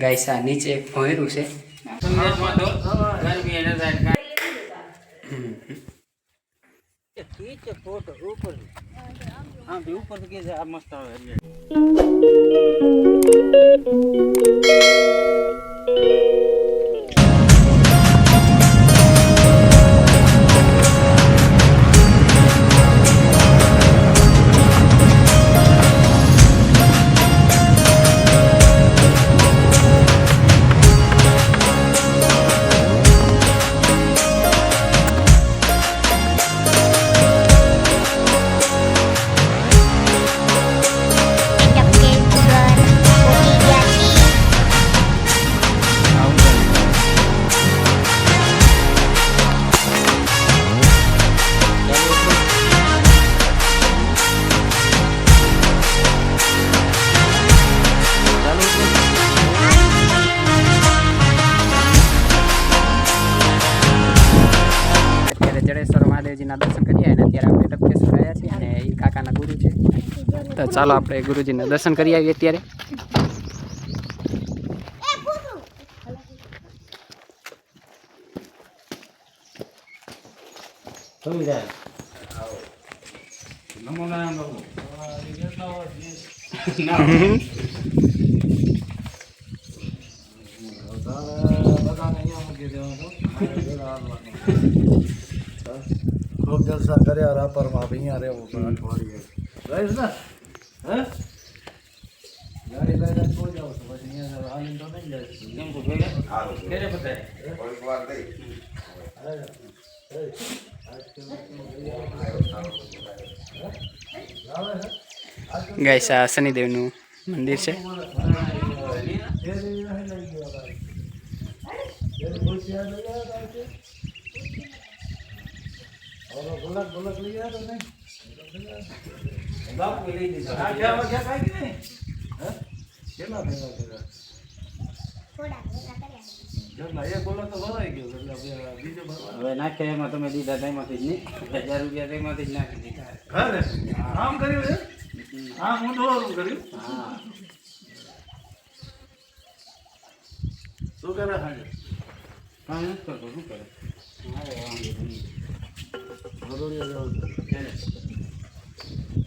Guys આ નીચે એક ભોંયરું છે. ઉપર જડેશ્વર મહાદેવજીના દર્શન કરીએ અને અત્યારે આપણે ટપકેશ્વર આવ્યા છીએ અને એ કાકાના ગુરુ છે. તો ચાલો આપણે ગુરુજીના દર્શન કરી આવીએ અત્યારે. નમો નારાયણ બાબુ ખૂબ જલસા કર્યા રાપરમાં અહીંયા રહેવું પણ અઠવાડિયે રહીશ ને હે ગાડી લઈને કોઈ જાવ છો પછી અહીંયા હાલીને તો નહીં જાય કેમ છો ભેગા ક્યારે બતાય ગાઈસ આ શનિદેવનું મંદિર છે ફેરી નહીં લઈ ગયો તારે ફેરી ખુશી આ લઈ આવ્યા તારે કે? હવે ગુલાબ ગુલાબ લઈ આવ્યા તો નહીં બાપુ લઈ દીધા આ વાગ્યા કાંઈ કે નહીં? કેટલા ભેગા કર્યા? હવે નાખ્યા એમાં તમે દીધા તેમાંથી જ નહીં. હજાર રૂપિયા તેમાંથી જ નાખી દીધા. હા ને? આમ કર્યું છે? આમ હું દોડું કર્યું? હા. શું કરે સાંજે હા હું કરતો શું કરે. આઠ આઠે હા,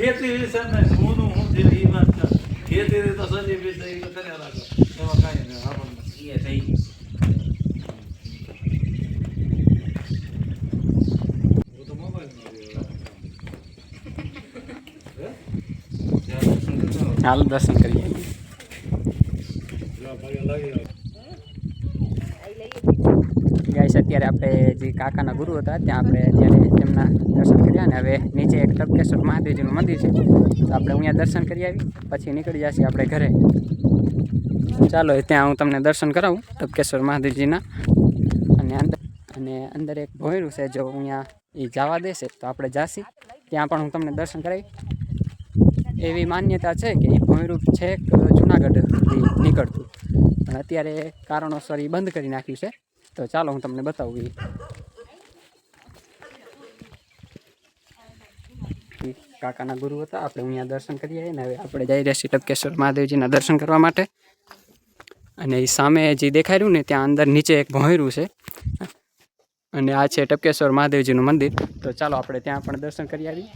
ખેતી વિશે ને હું નું હું થયું એ વાત કર. ખેતી ની તો સંજીવ વિશે એ કર્યા રાખો. એમાં કાંઈ નહીં આપણને. એ થઈ ગયું. હાલ દર્શન કરીએ પેલા ભાગે લાગી ગયો. ગાઈસ અત્યારે આપણે જે કાકાના ગુરુ હતા, ત્યાં આપણે ત્યારે તેમના દર્શન કર્યા અને હવે નીચે એક ટપકેશ્વર મહાદેવજીનું મંદિર છે. તો આપણે અહીંયા દર્શન કરી આવી, પછી નીકળી જશે આપણે ઘરે. ચાલો ત્યાં હું તમને દર્શન કરાવું ટપકેશ્વર મહાદેવજીના. અને અંદર અને અંદર એક ભોયરું છે જો અહીંયા એ જવા દેશે, તો આપણે જાસી. ત્યાં પણ હું તમને દર્શન કરાવી. એવી માન્યતા છે કે એ ભોયરું છે જુનાગઢથી નીકળતું. પણ અત્યારે કારણોસર એ બંધ કરી નાખ્યું છે. તો ચાલો, હું તમને બતાવું એ કાકાના ગુરુ હતા આપણે અહીંયા દર્શન કરીએ ને હવે આપણે જઈ રહ્યા છીએ ટપકેશ્વર મહાદેવજીના દર્શન કરવા માટે અને એ સામે જે દેખાઈ રહ્યું ને ત્યાં અંદર નીચે એક ભોંયરું છે અને આ છે ટપકેશ્વર મહાદેવજીનું મંદિર તો ચાલો આપણે ત્યાં પણ દર્શન કરી આવીએ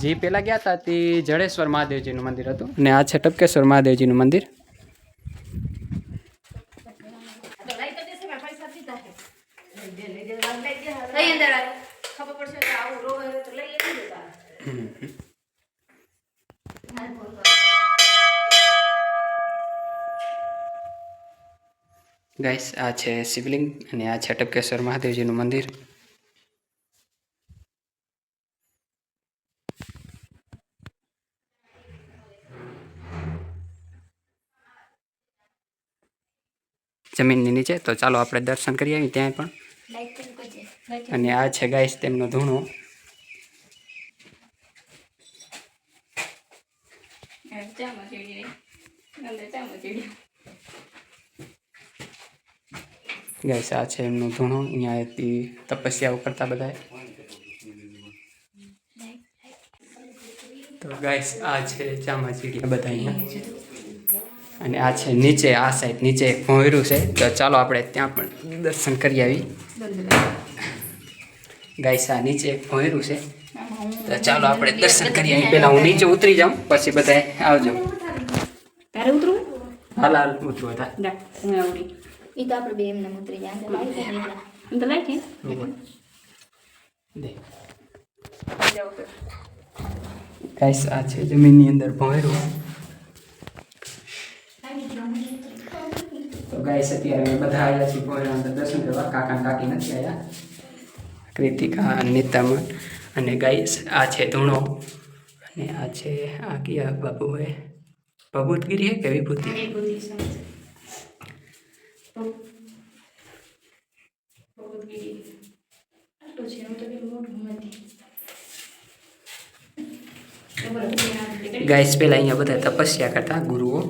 જે પહેલાં ગયા હતા તે જડેશ્વર મહાદેવજીનું મંદિર હતું અને આ છે ટપકેશ્વર મહાદેવજીનું મંદિર અંદર ગાઈસ આ છે શિવલિંગ અને આ છે ટપકેશ્વર મહાદેવજીનું મંદિર. જમીનની નીચે તો ચાલો આપણે દર્શન કરી આવીએ ત્યાં પણ. અને આ છે ગાઈસ તેમનો ધૂણો. ગાઈસ આ છે એમનો ધૂણો અહીંયાથી તપસ્યાઓ કરતા બધા તો ગાઈસ આ છે ચામાચીડિયા બધા અહીંયા અને આ છે નીચે આ સાઈડ નીચે એક ભોંયરું છે તો ચાલો આપણે ત્યાં પણ દર્શન કરી આવી ગાઈસ આ નીચે એક ભોંયરું છે તો ચાલો આપણે દર્શન કરીએ. અહીં પહેલાં હું નીચે ઉતરી જાઉં પછી બધા આવજો. તારે ઉતરું હાલ હાલ ઉતરું હતા ઈ તો આપણે બે એમને ઉતરી જાય તો દે. ગાઈસ આ છે જમીનની અંદર ભોંયરું તો ગાઈસ અત્યારે અમે બધા આવ્યા છીએ ભોંયરા અંદર દર્શન કરવા. કાકા કાકી નથી આવ્યા કૃતિકા નીતામન અને ગાઈસ આ છે ધૂણો. અને આ છે આ કયા બાબુ હે ભભૂતગીરી હે કે વિભૂતિ ગાઈસ પહેલાં અહીંયા બધા તપસ્યા કરતા ગુરુઓ.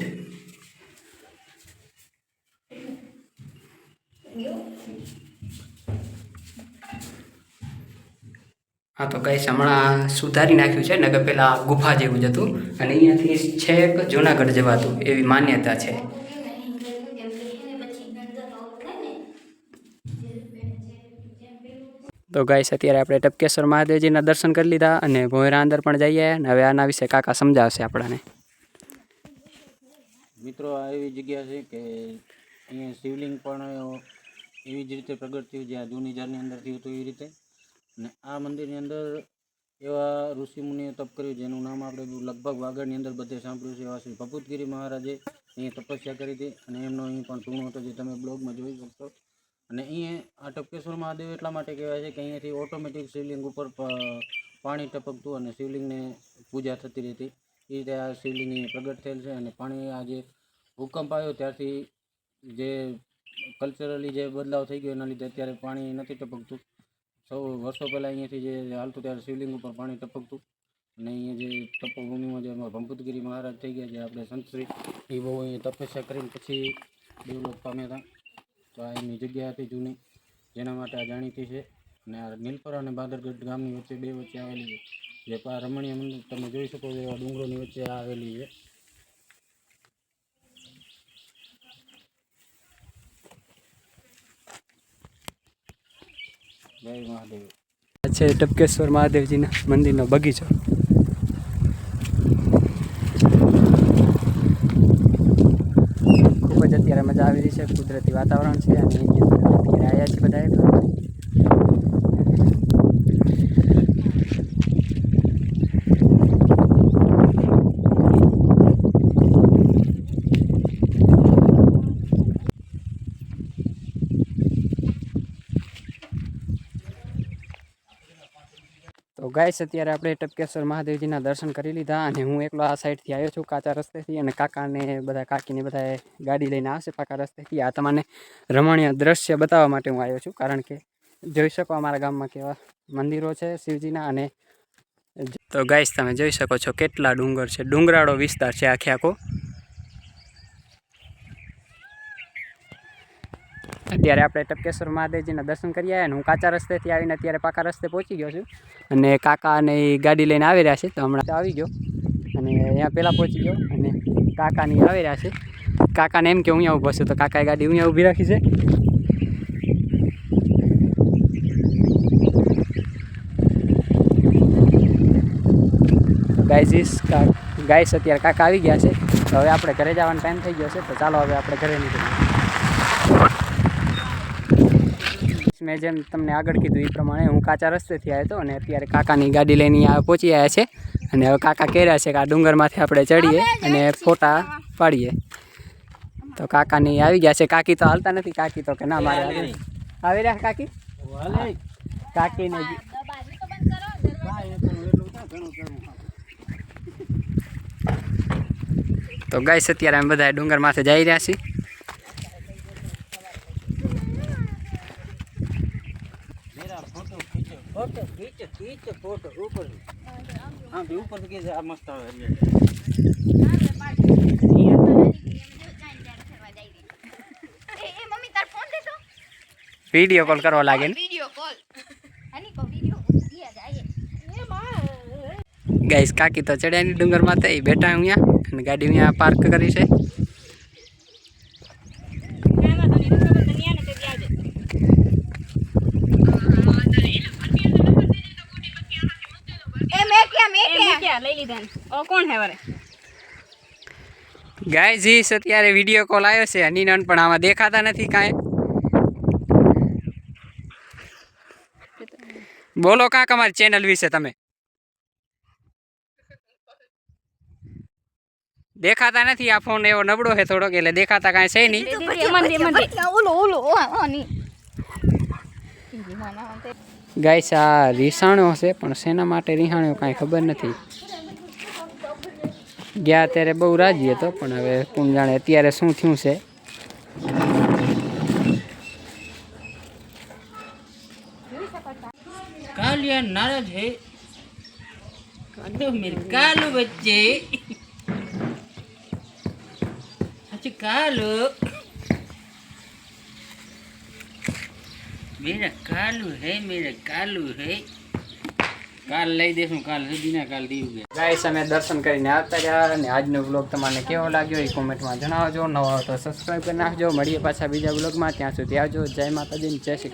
હા તો કઈ હમણાં સુધારી નાખ્યું છે નગર પહેલાં ગુફા જેવું જ હતું. અને અહીંયાથી છેક જુનાગઢ જવાતું એવી માન્યતા છે. તો ગાઈસ અત્યારે આપણે ટપકેશ્વર મહાદેવજીના દર્શન કરી લીધા અને ભોયરા અંદર પણ જઈએ અને હવે આના વિશે કાકા સમજાવશે આપણને. મિત્રો આ એવી જગ્યા છે કે અહીંયા શિવલિંગ પણ એવી જ રીતે પ્રગટ થયું જ્યાં જૂની જારની અંદર થયું હતું એવી રીતે. અને આ મંદિરની અંદર એવા ઋષિમુનિએ તપ કર્યું, જેનું નામ આપણે લગભગ વાગડની અંદર બધે સાંભળ્યું છે, એવા શ્રી ભપુતગીરી મહારાજે અહીંયા તપસ્યા કરી હતી અને એમનો અહીં પણ ધૂણો હતો, જે તમે બ્લોગમાં જોઈ શકશો. અને અહીંયા આ ટપકેશ્વર મહાદેવ એટલા માટે કહેવાય છે કે અહીંયાથી ઓટોમેટિક શિવલિંગ ઉપર પાણી ટપકતું અને શિવલિંગને પૂજા થતી રહેતી. એ રીતે આ શિવલિંગ પ્રગટ થયેલ છે અને પાણી આ જે ભૂકંપ આવ્યો ત્યારથી જે કલ્ચરલી જે બદલાવ થઈ ગયો, એના લીધે અત્યારે પાણી નથી ટપકતું. સૌ વર્ષો પહેલાં અહીંયાથી જે હાલતું ત્યારે શિવલિંગ ઉપર પાણી ટપકતું. અને અહીંયા જે તપોભૂમિમાં જે અમારા મહારાજ થઈ ગયા જે આપણે સંતશ્રી એ બહુ અહીંયા તપસ્યા કરીને પછી ડેવલપ પામ્યા હતા. તો આ એમની જગ્યા હતી જૂની, જેના માટે આ જાણીતી છે. અને આ નીલપરા અને બાદરગઢ ગામની વચ્ચે બે વચ્ચે આવેલી છે. જે પા રમણીય મંદિર તમે જોઈ શકો છો, એવા ડુંગરોની વચ્ચે આવેલી છે. છે ટપકેશ્વર મહાદેવજીના મંદિરનો બગીચો. ખૂબ જ અત્યારે મજા આવી રહી છે. કુદરતી વાતાવરણ છે અને એની અંદર અત્યારે આવ્યા છે બધાએ તો ગાઈસ અત્યારે આપણે ટપકેશ્વર મહાદેવજીના દર્શન કરી લીધા અને હું એકલો આ સાઈડથી આવ્યો છું કાચા રસ્તેથી અને કાકાને બધા, કાકીને બધા ગાડી લઈને આવશે પાકા રસ્તેથી. આ તમને રમણીય દ્રશ્ય બતાવવા માટે હું આવ્યો છું, કારણ કે જોઈ શકો અમારા ગામમાં કેવા મંદિરો છે શિવજીના અને તો ગાઈસ તમે જોઈ શકો છો કેટલા ડુંગર છે. ડુંગરાળો વિસ્તાર છે આખે આખો. અત્યારે આપણે ટપકેશ્વર મહાદેવજીના દર્શન કરી આવ્યા અને હું કાચા રસ્તેથી આવીને અત્યારે પાકા રસ્તે પહોંચી ગયો છું. અને કાકા અને એ ગાડી લઈને આવી રહ્યા છે, તો હમણાં આવી ગયો. અને અહીંયા પહેલાં પહોંચી ગયો અને કાકાની આવી રહ્યા છે. કાકાને એમ કે હું અહીંયા ઊભો છું, તો કાકાએ ગાડી અહીંયા ઊભી રાખી છે. ગાઈઝીસ ગાયસ અત્યારે કાકા આવી ગયા છે. તો હવે આપણે ઘરે જવાનો ટાઈમ થઈ ગયો છે, તો ચાલો હવે આપણે ઘરે નીકળીએ. મેં જેમ તમને આગળ કીધું એ પ્રમાણે હું કાચા રસ્તેથી આવ્યો હતો અને અત્યારે કાકાની ગાડી લઈને અહીંયા પહોંચી આવ્યા છે. અને હવે કાકા કહેરહ્યા છે કે આ ડુંગરમાંથી આપણે ચડીએ અને ફોટા પાડીએ. તો કાકાની આવી ગયા છે. કાકી તો હાલતા નથી. કાકી તો કે ના મારે આવી આવી રહ્યા કાકી? કાકીને તો ગાઈસ અત્યારે અમે બધા ડુંગર માથે જઈ રહ્યા છીએ ખીચ ખીચ ફોટો ઉપર ઉપર કે આ મસ્ત આવે હરિયાળી. એ એ મમ્મી તાર ફોન દે વીડિયો કોલ કરવા લાગે ને? Video call. આની કો વિડિયો દિયા જાય એ માં ગાઈસ કાકી તો ચડ્યાની ડુંગર માથે બેઠા અહીંયા અને ગાડી અહીંયા પાર્ક કરી છે એ મે ક્યાં લઈ લીધા ઓ કોણ હે વરે? ગાઈસ ઈ અત્યારે વીડિયો કોલ આવ્યો છે. અનિનન પણ આમાં દેખાતા નથી કાંઈ. બોલો કાંક અમારી ચેનલ વિશે તમે. દેખાતા નથી આ ફોન એવો નબળો છે થોડોક એટલે દેખાતા કાંઈ છે નહીં મંદિર મંદિર ઓલો ઓલો ઓ આની માના તે ગાઈસ, આ રીસાણો હશે, પણ શેના માટે રીહાણ્યો કાંઈ ખબર નથી. ગયા ત્યારે બહુ રાજી હતો, પણ હવે કોણ જાણે અત્યારે શું થયું છે. કાલિયા નારાજ હે. કાલો મેરે મેરા કાલુ હે, મેરા કાલુ હે. કાલ લઈ દેશું, કાલ બીના કાલ દીવ ગયા. ગાઈસ અમે દર્શન કરીને આવતા રહ્યા અને આજનો બ્લોગ તમને કેવો લાગ્યો એ કોમેન્ટમાં જણાવજો. નવો તો સબસ્ક્રાઈબ કરી નાખજો. મળીએ પાછા બીજા બ્લોગમાં ત્યાં સુધી આવજો. જય માતાજી જય શ્રી